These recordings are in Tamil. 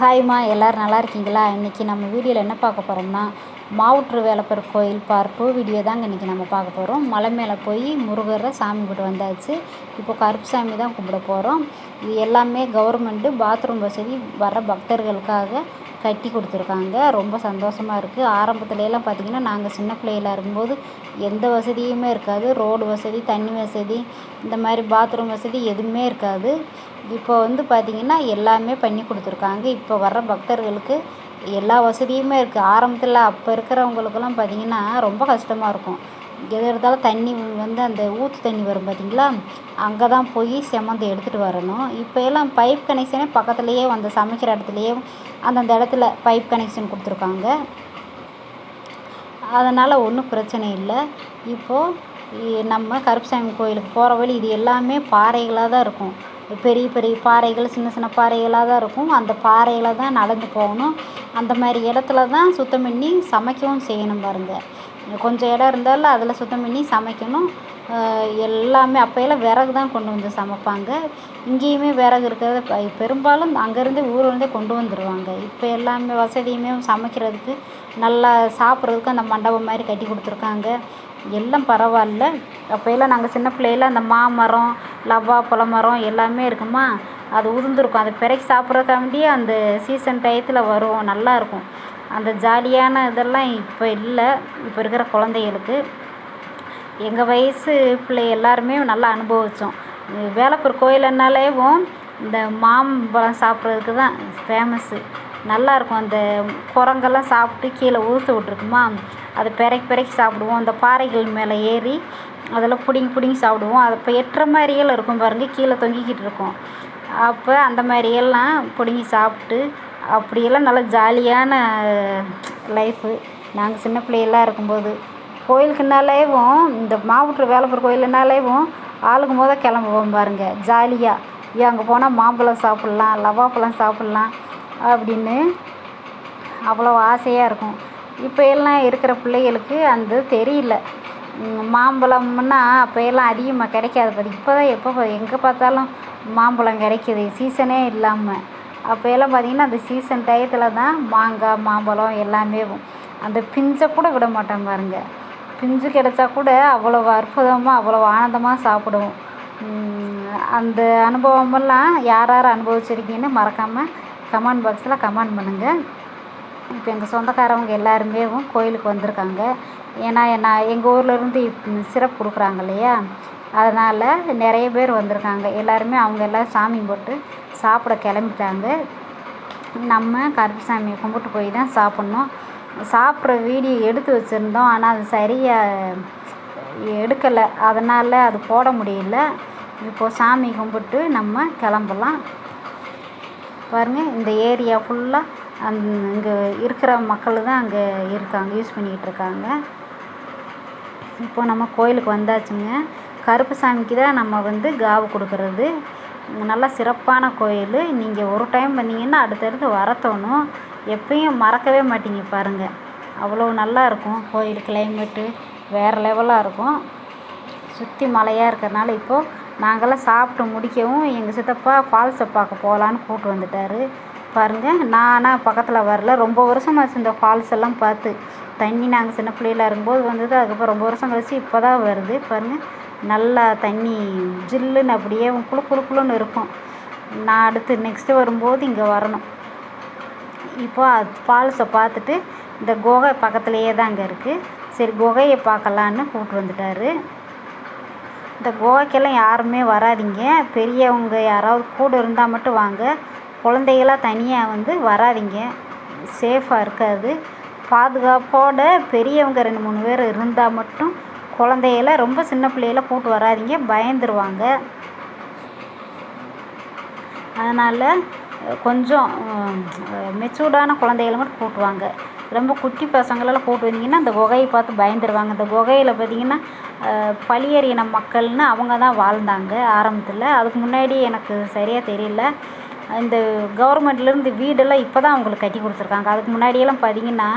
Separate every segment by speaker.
Speaker 1: ஹாய்மா எல்லோரும் நல்லா இருக்கீங்களா? இன்றைக்கி நம்ம வீடியோவில் என்ன பார்க்க போகிறோம்னா மாவுற்று வேலப்பர் கோயில் பார்ப்பு வீடியோ தாங்க இன்றைக்கி நம்ம பார்க்க போகிறோம் மலை மேலே போய் முருகரை சாமி கும்பிட்டு வந்தாச்சு. இப்போ கருப்பு சாமி தான் கும்பிட போகிறோம் இது எல்லாமே கவர்மெண்ட்டு பாத்ரூம் வசதி வர பக்தர்களுக்காக கட்டி கொடுத்துருக்காங்க. ரொம்ப சந்தோஷமாக இருக்குது ஆரம்பத்துலலாம் பார்த்திங்கன்னா நாங்கள் சின்ன பிள்ளைகளாக இருக்கும்போது எந்த வசதியுமே இருக்காது. ரோடு வசதி தண்ணி வசதி இந்த மாதிரி பாத்ரூம் வசதி எதுவுமே இருக்காது. இப்போ வந்து பார்த்திங்கன்னா எல்லாமே பண்ணி கொடுத்துருக்காங்க. இப்போ வர்ற பக்தர்களுக்கு எல்லா வசதியுமே இருக்குது ஆரம்பத்தில் அப்போ இருக்கிறவங்களுக்கெல்லாம் பார்த்திங்கன்னா ரொம்ப கஷ்டமாக இருக்கும். எது எடுத்தாலும் தண்ணி வந்து அந்த ஊற்று தண்ணி வரும் பார்த்திங்களா அங்கே தான் போய் செமந்து எடுத்துகிட்டு வரணும். இப்போ எல்லாம் பைப் கனெக்ஷனே பக்கத்துலேயே அந்த சமைக்கிற இடத்துலையே அந்தந்த இடத்துல பைப் கனெக்ஷன் கொடுத்துருக்காங்க. அதனால் ஒன்றும் பிரச்சனை இல்லை. இப்போது நம்ம கருப்புசாமி கோயிலுக்கு போகிற வழி இது எல்லாமே பாறைகளாக தான் இருக்கும். பெரிய பெரிய பாறைகள் சின்ன சின்ன பாறைகளாக தான் இருக்கும். அந்த பாறையில் தான் நடந்து போகணும். அந்த மாதிரி இடத்துல தான் சுத்தம் பண்ணி சமைக்கவும் செய்யணும் பாருங்கள் கொஞ்சம் இடம் இருந்தாலும் அதில் சுத்தம் பண்ணி சமைக்கணும். எல்லாமே அப்போயெல்லாம் விறகு தான் கொண்டு வந்து சமைப்பாங்க. இங்கேயுமே விறகு இருக்கிறத. பெரும்பாலும் அங்கேருந்து ஊர்லேருந்தே கொண்டு வந்துடுவாங்க இப்போ எல்லாமே வசதியுமே சமைக்கிறதுக்கு நல்லா சாப்பிட்றதுக்கு அந்த மண்டபம் மாதிரி கட்டி கொடுத்துருக்காங்க. எல்லாம் பரவாயில்ல. அப்போயெல்லாம் நாங்கள் சின்ன பிள்ளையில அந்த மாமரம் லவ்வா மரம் எல்லாமே இருக்குமா? அது உதிர்ந்துருக்கும். அதை பிறக்கி சாப்பிட்றதுக்காண்டி அந்த சீசன் டயத்தில் வரும். நல்லாயிருக்கும் அந்த ஜாலியான இதெல்லாம் இப்போ இல்லை. இப்போ இருக்கிற குழந்தைகளுக்கு. எங்கள் வயசு பிள்ளை எல்லாருமே நல்லா அனுபவித்தோம் வேலப்பூர் கோயிலுன்னாலேவும் இந்த மாம்பழம் சாப்பிட்றதுக்கு தான் ஃபேமஸ்ஸு நல்லாயிருக்கும். அந்த குரங்கெல்லாம் சாப்பிட்டு கீழே ஊற்ற விட்ருக்குமா அதை பிறக்கி பிறக்கி சாப்பிடுவோம். அந்த பாறைகள் மேலே ஏறி அதெல்லாம் பிடுங்கி பிடுங்கி சாப்பிடுவோம். அது இப்போ எட்டுற மாதிரியெல்லாம் இருக்கும் பாருங்கள் கீழே தொங்கிக்கிட்டு இருக்கும். அப்போ அந்த மாதிரியெல்லாம் பிடுங்கி சாப்பிட்டு அப்படியெல்லாம் நல்லா ஜாலியான லைஃபு. நாங்கள் சின்ன பிள்ளையெல்லாம் இருக்கும்போது கோயிலுக்குனாலேவும் இந்த மாவட்ட வேலைப்பூர் கோயிலுனாலேவும் ஆளுக்கு முத கிளம்புவோம் பாருங்கள் ஜாலியாக ஏன் அங்கே போனால் மாம்பழம் சாப்பிட்லாம் லவாப்பழம் சாப்பிட்லாம். அப்படின்னு அவ்வளோ ஆசையாக இருக்கும். இப்போ எல்லாம் இருக்கிற பிள்ளைகளுக்கு அந்த தெரியல. மாம்பழம்னா அப்போ எல்லாம் அதிகமாக கிடைக்காது பாரு. இப்போ தான் எப்போ எங்கே பார்த்தாலும் மாம்பழம் கிடைக்கிது. சீசனே இல்லாமல் அப்போ எல்லாம் பார்த்திங்கன்னா அந்த சீசன் டயத்தில் தான் மாங்காய் மாம்பழம் எல்லாமே அந்த பிஞ்சை கூட விட மாட்டோம் பாருங்க. பிஞ்சு கிடச்சா கூட அவ்வளோ அற்புதமாக அவ்வளோ ஆனந்தமாக சாப்பிடுவோம். அந்த அனுபவமெல்லாம் யார் யார் அனுபவிச்சிருக்கீங்கன்னு மறக்காமல் கமெண்ட் பாக்ஸில் கமெண்ட் பண்ணுங்கள் இப்போ எங்கள் சொந்தக்காரவங்க எல்லாருமே கோயிலுக்கு வந்திருக்காங்க. ஏன்னா நான் எங்கள் ஊர்லேருந்து சிறப்பு கொடுக்குறாங்க இல்லையா? அதனால் நிறைய பேர் வந்திருக்காங்க. எல்லாருமே அவங்க எல்லாம் சாமி கும்பிட்டு சாப்பிட கிளம்பிட்டாங்க. நம்ம கருப்புசாமியை கும்பிட்டு போய் தான் சாப்பிட்ணும். சாப்பிட்ற வீடியோ எடுத்து வச்சுருந்தோம். ஆனால் அது சரியாக எடுக்கலை. அதனால் அது போட முடியல. இப்போது சாமி கும்பிட்டு நம்ம கிளம்பலாம். பாருங்கள் இந்த ஏரியா ஃபுல்லாக அந் இங்கே இருக்கிற மக்கள் தான் அங்கே இருக்காங்க யூஸ் பண்ணிக்கிட்டு இருக்காங்க. இப்போ நம்ம கோயிலுக்கு வந்தாச்சுங்க. கருப்பு சாமிக்கு தான் நம்ம வந்து காவு கொடுக்குறது. நல்லா சிறப்பான கோயில். நீங்கள் ஒரு டைம் வந்தீங்கன்னா அடுத்தடுத்து வரத்தோணும் எப்பயும் மறக்கவே மாட்டீங்க பாருங்கள் அவ்வளோ நல்லா இருக்கும் கோயில் கிளைமேட்டு வேறு லெவலாக இருக்கும். சுற்றி மலையாக இருக்கிறனால இப்போது நாங்கள்லாம் சாப்பிட்டு முடிக்கவும் எங்கள் சித்தப்பா ஃபால்ஸை பார்க்க போகலான்னு கூப்பிட்டு வந்துட்டார். பாருங்கள் நானாக பக்கத்தில் வரல. ரொம்ப வருஷமாச்சு இந்த ஃபால்ஸ் எல்லாம் பார்த்து. தண்ணி நாங்கள் சின்ன பிள்ளையில இருக்கும்போது வந்தது அதுக்கப்புறம் ரொம்ப வருஷம் கழிச்சு இப்போ தான் வருது. பாருங்கள் நல்லா தண்ணி ஜில்லுன்னு அப்படியே குளு குளு குளுன்னு இருக்கும். நான் அடுத்து நெக்ஸ்ட்டு வரும்போது இங்கே வரணும். இப்போ ஃபால்ஸை பார்த்துட்டு இந்த குகை பக்கத்துலேயே தான் அங்கே இருக்குது சரி குகையை பார்க்கலான்னு கூப்பிட்டு வந்துட்டார். இந்த கோவைக்கெல்லாம் யாருமே வராதிங்க. பெரியவங்க யாராவது கூட இருந்தால் மட்டும் வாங்க. குழந்தைகளாம் தனியாக வந்து வராதிங்க. சேஃபாக இருக்காது. பாதுகாப்போட பெரியவங்க ரெண்டு மூணு பேர் இருந்தால் மட்டும் குழந்தைகள ரொம்ப சின்ன பிள்ளைகள கூப்பிட்டு வராதிங்க. பயந்துருவாங்க. அதனால் கொஞ்சம் மெச்சூர்டான குழந்தைகளை மட்டும் கூப்பிட்டு வாங்க. ரொம்ப குட்டி பசங்களெல்லாம் கூப்பிட்டு வந்தீங்கன்னா அந்த குகையை பார்த்து பயந்துருவாங்க. இந்த குகையில் பார்த்திங்கன்னா பழியறியின மக்கள்னு அவங்க தான் வாழ்ந்தாங்க ஆரம்பத்தில். அதுக்கு முன்னாடி எனக்கு சரியாக தெரியல. இந்த கவர்மெண்ட்லேருந்து வீடெல்லாம் இப்போ தான் அவங்களுக்கு கட்டி கொடுத்துருக்காங்க. அதுக்கு முன்னாடியெல்லாம் பார்த்தீங்கன்னா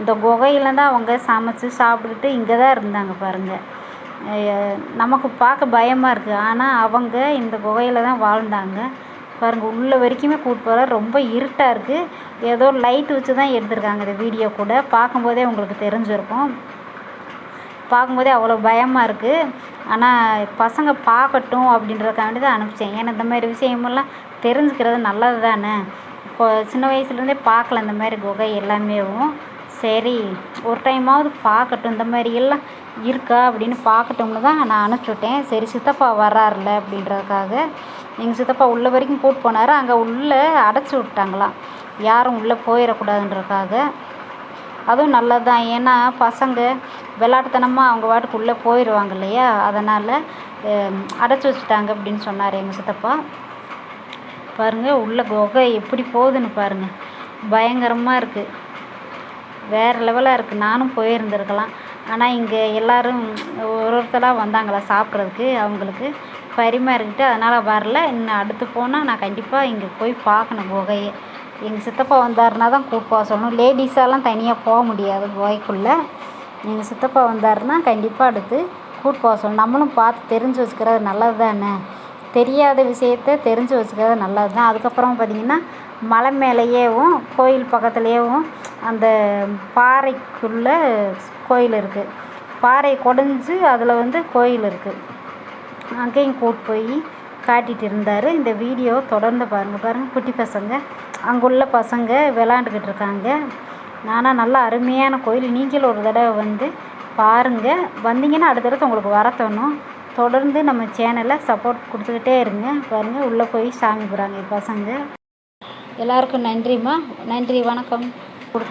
Speaker 1: இந்த குகையில தான் அவங்க சமைச்சு சாப்பிட்டுட்டு இங்கே தான் இருந்தாங்க பாருங்கள் நமக்கு பார்க்க பயமாக இருக்குது ஆனால் அவங்க இந்த குகையில் தான் வாழ்ந்தாங்க. பாருங்கள் உள்ளே வரைக்குமே கூட்டு போகிறார் ரொம்ப இருட்டாக இருக்குது ஏதோ லைட் வச்சு தான் எடுத்திருக்காங்க இந்த வீடியோ கூட. பார்க்கும்போதே உங்களுக்கு தெரிஞ்சிருக்கும். பார்க்கும்போதே அவ்வளோ பயமாக இருக்குது ஆனால் பசங்க பார்க்கட்டும் அப்படின்றதுக்காண்டி தான் அனுப்பிச்சேன். ஏன்னா இந்த மாதிரி விஷயமெல்லாம் தெரிஞ்சுக்கிறது நல்லது தானே? இப்போ சின்ன வயசுலேருந்தே பார்க்கல இந்த மாதிரி குகை எல்லாமேவும் சரி ஒரு டைமாவது பார்க்கட்டும். இந்த மாதிரி எல்லாம் இருக்கா அப்படின்னு பார்க்கட்டும்னு தான் நான் அனுப்பிச்சி விட்டேன் சரி சித்தப்பா வர்றாருல அப்படின்றதுக்காக. எங்கள் சித்தப்பா உள்ள வரைக்கும் கூட்டு போனார். அங்கே உள்ளே அடைச்சி விட்டாங்களாம். யாரும் உள்ளே போயிடக்கூடாதுன்றதுக்காக. அதுவும் நல்லது தான் ஏன்னா பசங்க விளாட்டுத்தனமாக அவங்க பாட்டுக்கு உள்ளே போயிடுவாங்க இல்லையா? அதனால் அடைச்சி வச்சுட்டாங்க அப்படின்னு சொன்னார் எங்கள் சித்தப்பா. பாருங்கள் உள்ள குகை எப்படி போகுதுன்னு பாருங்கள் பயங்கரமாக இருக்குது வேறு லெவலாக இருக்குது நானும் போயிருந்திருக்கலாம். ஆனால் இங்கே எல்லோரும் ஒரு ஒருத்தராக வந்தாங்களா சாப்பிட்றதுக்கு அவங்களுக்கு? பரிமாறிக்கிட்டு அதனால் வரல. இன்னும் அடுத்து போனால் நான் கண்டிப்பாக இங்கே போய் பார்க்கணும் குகையை. எங்கள் சித்தப்பா வந்தாருன்னா தான் கூப்பிட்டு போக சொல்லணும். லேடிஸாலாம் தனியாக போக முடியாது குகைக்குள்ளே. எங்கள் சித்தப்பா வந்தாருன்னா கண்டிப்பாக அடுத்து கூப்பிட்டு போக சொல்லணும். நம்மளும் பார்த்து தெரிஞ்சு வச்சுக்கிறது நல்லது தானே? தெரியாத விஷயத்த தெரிஞ்சு வச்சுக்கிறது நல்லது தான். அதுக்கப்புறம் பார்த்திங்கன்னா மலை மேலேயேவும் கோயில் பக்கத்துலேயேவும் அந்த பாறைக்குள்ளே கோயில் இருக்குது பாறை குடஞ்சி அதில் வந்து கோயில் இருக்குது அங்கேயும் கூட்டு போய் காட்டிகிட்டு இருந்தார். இந்த வீடியோ தொடர்ந்து பாருங்கள் பாருங்கள் குட்டி பசங்க அங்குள்ள பசங்க விளாண்டுக்கிட்டு இருக்காங்க. ஆனால் நல்லா அருமையான கோயில். நீங்களும் ஒரு தடவை வந்து பாருங்கள் வந்தீங்கன்னா அடுத்தடுத்து உங்களுக்கு வர தோணும் தொடர்ந்து நம்ம சேனலை சப்போர்ட் கொடுத்துக்கிட்டே இருங்க. பாருங்கள் உள்ளே போய் சாமி போகிறாங்க பசங்க. எல்லாருக்கும் நன்றிம்மா. நன்றி வணக்கம். கொடு